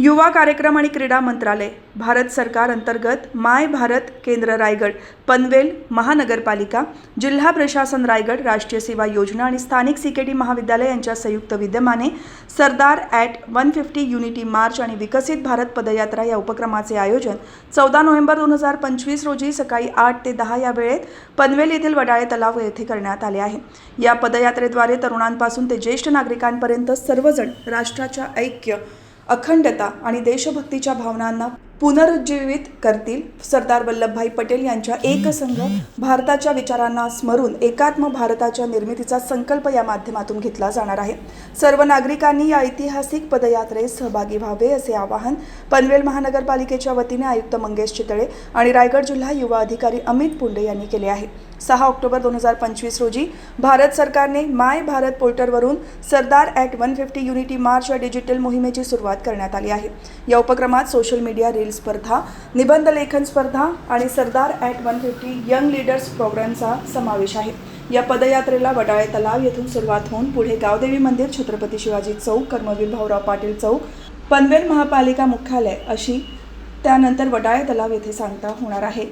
युवा कार्यक्रम आणि क्रीडा मंत्रालय भारत सरकार अंतर्गत माय भारत केंद्र रायगड पनवेल महानगरपालिका जिल्हा प्रशासन रायगड राष्ट्रीय सेवा योजना आणि स्थानिक सीकेटी महाविद्यालय यांच्या संयुक्त विद्यमाने Sardar at one fifty unity march आणि विकसित भारत पदयात्रा या उपक्रमाचे आयोजन चौदा नोव्हेंबर दोन हजार पंचवीस रोजी सकाळी आठ ते दहा या वेळेत पनवेल येथील वडाळे तलाव येथे करण्यात आले आहे. या पदयात्रेद्वारे तरुणांपासून ते ज्येष्ठ नागरिकांपर्यंत सर्वजण राष्ट्राच्या ऐक्य अखंडता आणि देशभक्तीच्या भावनांना पुनरुज्जीवित करतील. सरदार वल्लभभाई पटेल यांच्या एकसंघ भारताच्या विचारांना स्मरून एकात्म भारताच्या निर्मितीचा संकल्प या माध्यमातून घेतला जाणार आहे. सर्व नागरिकांनी या ऐतिहासिक पदयात्रेत सहभागी व्हावे असे आवाहन पनवेल महानगरपालिकेच्या वतीने आयुक्त मंगेश चितळे आणि रायगड जिल्हा युवा अधिकारी अमित पुंडे यांनी केले आहे. सहा ऑक्टोबर दोन हजार पंचवीस रोजी भारत सरकारने माय भारत पोर्टलवरून Sardar at one fifty unity march या डिजिटल मोहिमेची सुरुवात करण्यात आली आहे. या उपक्रमात सोशल मीडिया रील स्पर्धा निबंध लेखन स्पर्धा आणि Sardar at one fifty young leaders प्रोग्रामचा समावेश आहे. या पदयात्रेला वडाळे तलाव येथून सुरुवात होऊन पुढे गावदेवी मंदिर छत्रपती शिवाजी चौक कर्मवीर भाऊराव पाटील चौक पनवेल महापालिका मुख्यालय अशी त्यानंतर वडाळे तलाव येथे सांगता होणार आहे.